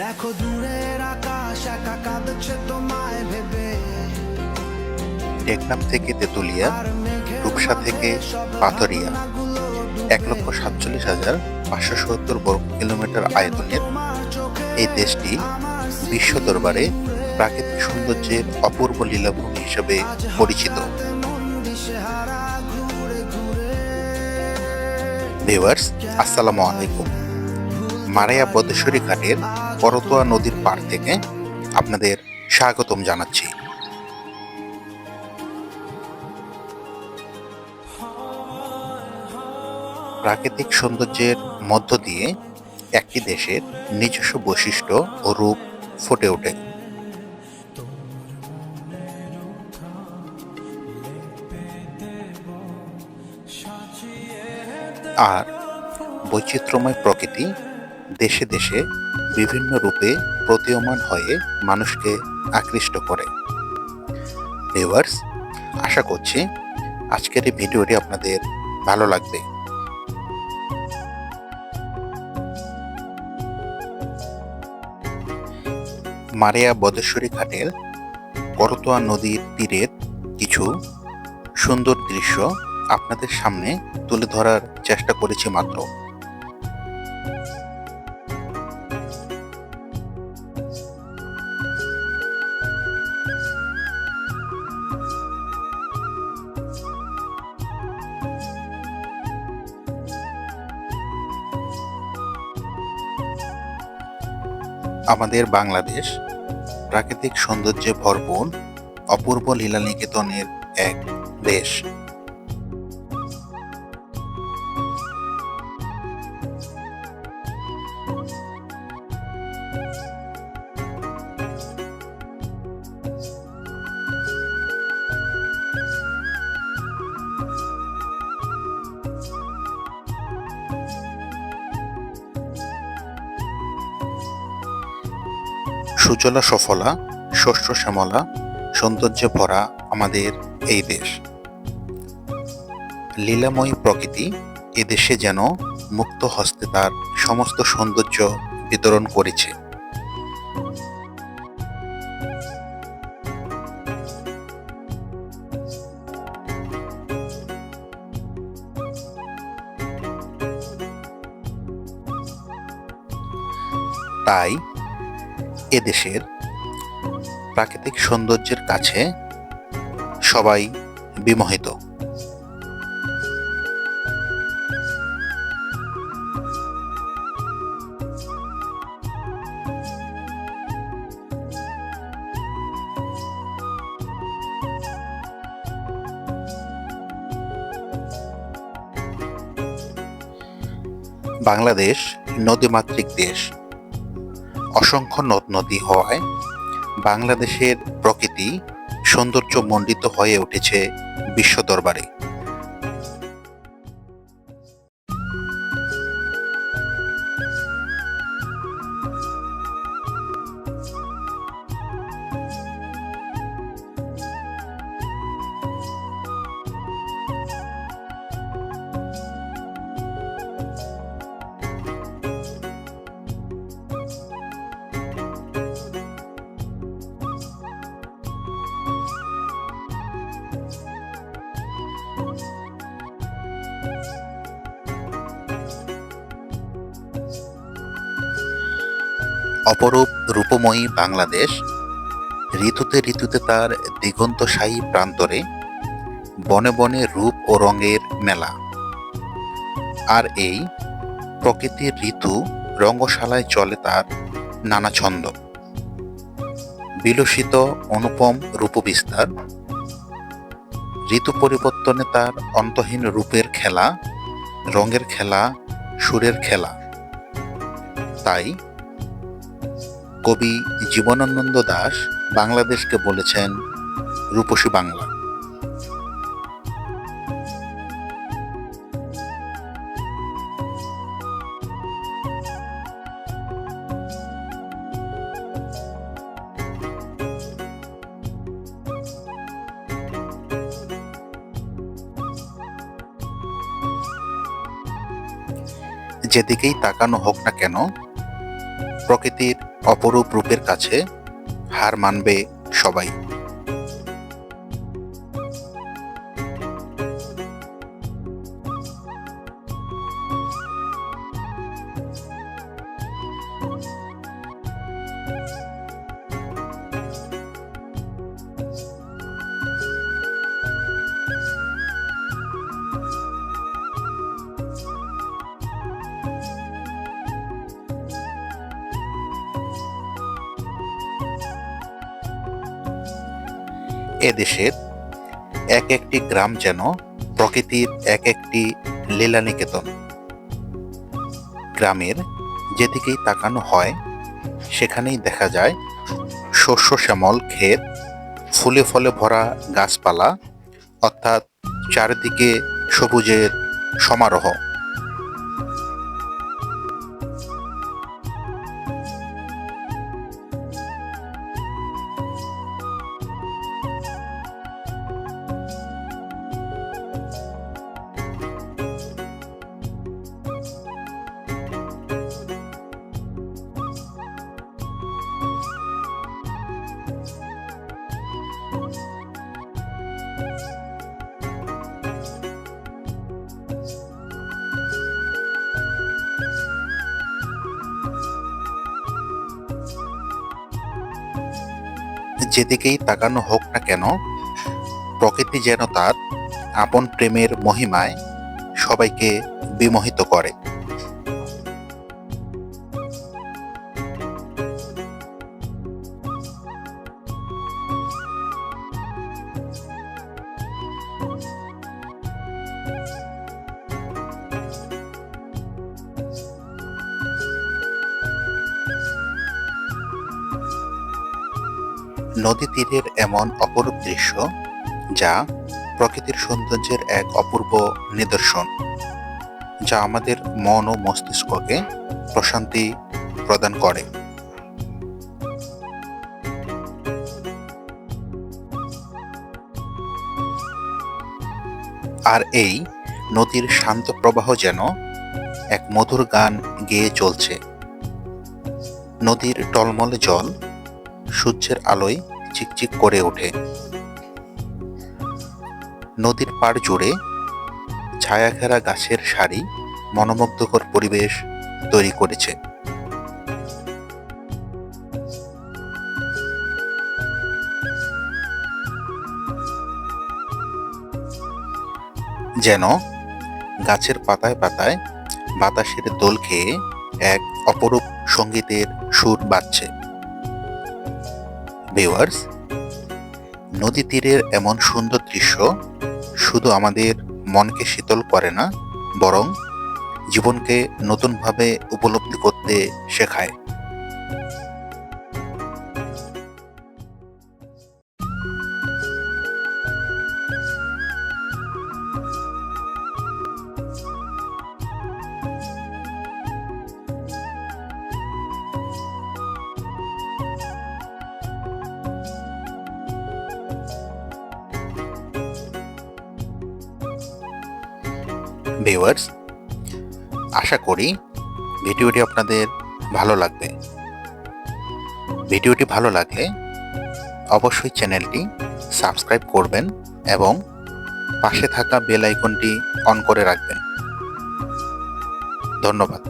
দেখো দূরের আকাশ একা কাঁদছে তোমায় ভেবে। টেকনাফ থেকে তেতুলিয়া রূপসা থেকে পাথরিয়া। এক লক্ষ সাতচল্লিশ হাজার পাঁচশো সত্তর বর্গ কিলোমিটার আয়তনের এই দেশটি বিশ্ব দরবারে প্রাকৃতিক সৌন্দর্যের অপূর্ব লীলাভূমি হিসেবে পরিচিত। ভিউয়ার্স আসসালামু আলাইকুম। মারাইয়া বদেশ্বরী ঘাটের করতোয়া নদীর পার থেকে আপনাদের স্বাগতম জানাচ্ছি। প্রাকৃতিক সৌন্দর্যের মধ্য দিয়ে একটি দেশের নিজস্ব বৈশিষ্ট্য ও রূপ ফুটে ওঠে। আর বৈচিত্র্যময় প্রকৃতি দেশে দেশে বিভিন্ন রূপে প্রতীয়মান হয়ে মানুষকে আকৃষ্ট করে। ভিউয়ার্স আশা করছি আজকের এই ভিডিওটি আপনাদের ভালো লাগবে। মারিয়া বদেশ্বরী ঘাটের করতোয়া নদীর তীরের কিছু সুন্দর দৃশ্য আপনাদের সামনে তুলে ধরার চেষ্টা করেছি মাত্র। আমাদের বাংলাদেশ প্রাকৃতিক সৌন্দর্যে ভরপুর অপূর্ব লীলানিকেতনের এক দেশ। সুজলা সফলা শস্য শ্যামলা, সৌন্দর্যে ভরা আমাদের এই দেশ। লীলাময়ী প্রকৃতি এদেশে যেন মুক্ত হস্তে তার সমস্ত সৌন্দর্য বিতরণ করেছে। তাই এদেশের প্রাকৃতিক সৌন্দর্যের কাছে সবাই বিমোহিত। বাংলাদেশ নদীমাতৃক দেশ। অসংখ্য নদ নদী হওয়ায় বাংলাদেশের প্রকৃতি সৌন্দর্য মণ্ডিত হয়ে উঠেছে বিশ্ব দরবারে। অপরূপ রূপময়ী বাংলাদেশ। ঋতুতে ঋতুতে তার দিগন্তশাহী প্রান্তরে বনে বনে রূপ ও রঙের মেলা। আর এই প্রকৃতির ঋতু রঙ্গশালায় চলে তার নানা ছন্দ। বিলসিত অনুপম রূপবিস্তার ঋতু পরিবর্তনে তার অন্তহীন রূপের খেলা, রঙের খেলা, সুরের খেলা। তাই কবি জীবনানন্দ দাশ বাংলাদেশকে বলেছেন রূপসী বাংলা। যেদিকেই তাকানো হোক না কেন প্রকৃতির অপরূপ রূপের কাছে হার মানবে সবাই। এ দেশের এক একটি গ্রাম যেন প্রকৃতির এক একটি লীলা নিকেতন গ্রামের যেদিকেই তাকানো হয়, সেখানেই দেখা যায় শস্য শ্যামল ক্ষেত, ফুলে ফলে ভরা গাছপালা, অর্থাৎ চারিদিকে সবুজের সমারোহ। যেদিকেই তাকানো হোক না কেন প্রকৃতি যেন তার আপন প্রেমের মহিমায় সবাইকে বিমোহিত করে। নদী তীরের এমন অপরূপ দৃশ্য যা প্রকৃতির সৌন্দর্যের এক অপূর্ব নিদর্শন, যা আমাদের মন ও মস্তিষ্ককে প্রশান্তি প্রদান করে। আর এই নদীর শান্ত প্রবাহ যেন এক মধুর গান গেয়ে চলছে। নদীর টলমলে জল সূর্যের আলোয় চিকচিক করে ওঠে। নদীর পাড় জুড়ে ছায়াঘেরা গাছের সারি মনোমুগ্ধকর পরিবেশ তৈরি করেছে। যেন গাছের পাতায় পাতায় বাতাসের দোল খেয়ে এক অপরূপ সঙ্গীতের সুর বাজছে। ভিউয়ার্স, নদী তীরের এমন সুন্দর দৃশ্য শুধু আমাদের মনকে শীতল করে না, বরং জীবনকে নতুনভাবে উপলব্ধি করতে শেখায়। ভিউয়ার্স আশা করি ভিডিওটি আপনাদের ভালো লাগবে। ভিডিওটি ভালো লাগলে অবশ্যই চ্যানেলটি সাবস্ক্রাইব করবেন এবং পাশে থাকা বেল আইকনটি অন করে রাখবেন। ধন্যবাদ।